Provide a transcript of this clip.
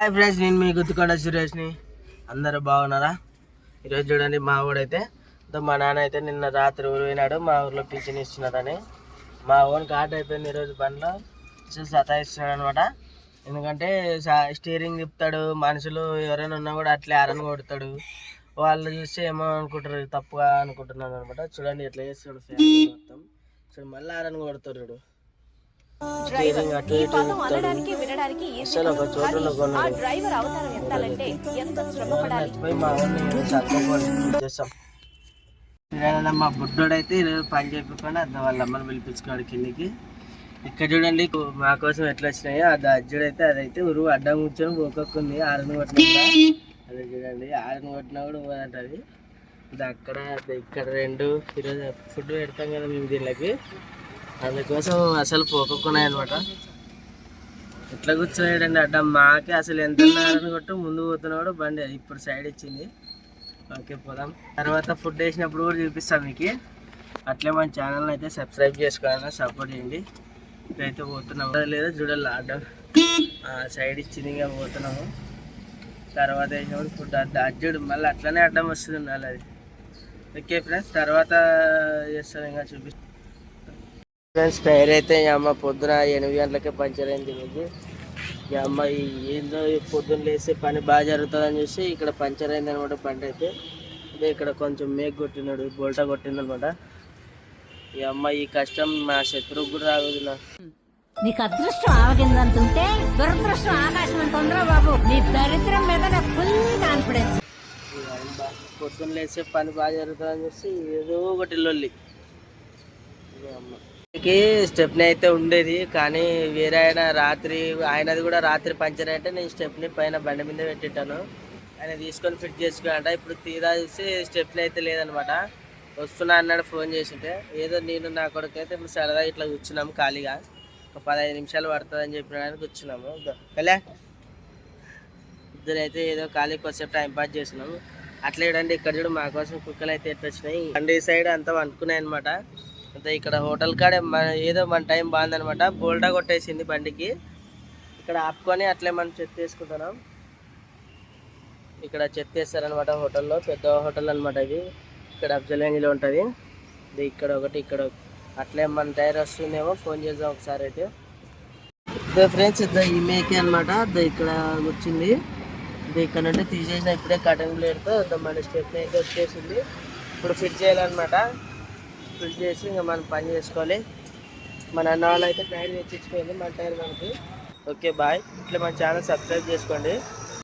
Hi friends నేను మీ గుర్తుకొండ సురేష్ని. అందరూ బాగున్నారా? ఈరోజు చూడండి మా ఊడైతే మా నాన్న అయితే నిన్న రాత్రి ఊరు పోయినాడు మా ఊర్లో పింఛన్ ఇస్తున్నారని మా ఓన్ కార్డ్ అయిపోయింది ఈరోజు పనిలో సతాయిస్తున్నాడు అనమాట. ఎందుకంటే స్టీరింగ్ తిప్పుతాడు మనుషులు ఎవరైనా ఉన్నా కూడా అట్లే అరని కొడతాడు. వాళ్ళు చూస్తే ఏమో అనుకుంటారు తప్పుగా అనుకుంటున్నాను అనమాట చూడండి ఎట్లా చేస్తాడు ఫ్యామిలీ మొత్తం. చూడు మళ్ళీ అరని కొడతాడు చూడు. స్టీరింగ్ అటు ఇటు అసలు ఒక చోటులో కొన్నాడు. మా బుడ్డోడైతే ఈరోజు పని చెప్పకుండా అద్ద వాళ్ళ అమ్మని పిలిపించుకోడు కిందికి. ఇక్కడ చూడండి మా కోసం ఎట్లా వచ్చినాయో అది అయితే అదైతే ఉరువు అడ్డం కూర్చొని పోకొక్కుంది ఆరుని కొట్టినా అదే చూడండి ఆరుని కొట్టినా కూడా పోదంటది ఇది అక్కడ ఇక్కడ రెండు. ఈరోజు ఫుడ్ పెడతాం కదా మేము దీనికి అందుకోసం అసలు పోకొక్కున్నాయి అనమాట ఇట్లా కూర్చోలేడండి అడ్డం. మాకే అసలు ఎంత కొట్టు ముందు పోతున్నాడు బండి ఇప్పుడు సైడ్ ఇచ్చింది. ఓకే పోదాం. తర్వాత ఫుడ్ వేసినప్పుడు కూడా చూపిస్తాం మీకు. అట్లే మన ఛానల్ అయితే సబ్స్క్రైబ్ చేసుకోవాలని సపోర్ట్ చేయండి. ఇప్పుడైతే పోతున్నాం లేదా చూడాలి అడ్డం. సైడ్ ఇచ్చింది ఇంకా పోతున్నాము. తర్వాత వేసినప్పుడు ఫుడ్ అడ్డ అడ్జుడు మళ్ళీ అట్లనే అడ్డం వస్తుంది ఉండాలి అది. ఓకే ఫ్రెండ్స్ తర్వాత చేస్తాను ఇంకా చూపిస్తాను ఫ్రెండ్స్ టైర్ అయితే ఈ అమ్మ పొద్దున ఎనిమిది గంటలకే పంచర్ అయింది మీకు ఈ అమ్మ ఏందో పొద్దున్న లేస్తే పని బాగా జరుగుతుందని చూసి ఇక్కడ పంచర్ అయింది అనమాట బండి అయితే. ఇదే ఇక్కడ కొంచెం మేక్ కొట్టినాడు బోల్టా కొట్టింది అనమాట ఈ అమ్మ ఈ కష్టం మా శత్రువుకు కూడా రాగదు నీకు అదృష్టం ఆవగిందంతుంటే దురదృష్టం ఆకాశం ఉందిరా బాబు నీ దరిద్రం మీద ఫుల్ కాన్ఫిడెన్స్. అమ్మ పొద్దున్న లేస్తే పని బాగా జరుగుతుందని చూసి ఏదో ఒకటి లొల్లి. ఈ కి స్టెప్ని అయితే ఉండేది కానీ వేరే ఆయన రాత్రి ఆయనది కూడా రాత్రి పంచర్ అంటే నేను స్టెప్ని పైన బండి మీద పెట్టింటాను. ఆయన తీసుకొని ఫిట్ చేసుకున్నాట ఇప్పుడు తీరా చూసి స్టెప్ని అయితే లేదనమాట. వస్తున్నా అన్నాడు ఫోన్ చేసింటే. ఏదో నేను నా కొడుకు అయితే ఇప్పుడు సరదా ఇట్లా కూర్చున్నాము ఖాళీగా. ఒక పదహైదు నిమిషాలు పడుతుంది అని చెప్పిన కూర్చున్నాము. కలే ఇద్దరు అయితే ఏదో ఖాళీ కొద్దిసేపు టైం పాస్ చేసినాము. అట్లా చూడండి ఇక్కడ చూడు మా కోసం కుక్కలు అయితే ఎట్లా వచ్చినాయి బండి సైడ్ అంతా అనుకున్నాయి అనమాట అంతే ఇక్కడ హోటల్ కాడే మన ఏదో మన టైం బాగుందనమాట బోల్డా కొట్టేసింది బండికి. ఇక్కడ ఆపుకొని అట్లే మనం చెత్త వేసుకుంటున్నాం ఇక్కడ చెత్త వేస్తారనమాట హోటల్లో పెద్ద హోటల్ అనమాట ఇది. ఇక్కడ అఫ్జల్గంజ్లో ఉంటుంది. ఇది ఇక్కడ ఒకటి ఇక్కడ అట్లే మన టైర్ వస్తుందేమో ఫోన్ చేద్దాం ఒకసారి అయితే. ఫ్రెండ్స్ ఇద్దా ఈ మేకే అనమాట ఇక్కడ వచ్చింది. ఇది ఇక్కడ నుండి తీసేసిన ఇప్పుడే కటింగ్ ప్లేట్తో మన స్టెప్ అయితే వచ్చేసింది. ఇప్పుడు ఫిట్ చేయాలన్నమాట. ఫిల్ చేసి ఇంకా మనం పని చేసుకోవాలి. మన అన్న వాళ్ళు అయితే టైర్ తెచ్చిపోయింది మన టైర్ మనకి. Okay bye. ఇట్లా మన ఛానల్ సబ్స్క్రైబ్ చేసుకోండి.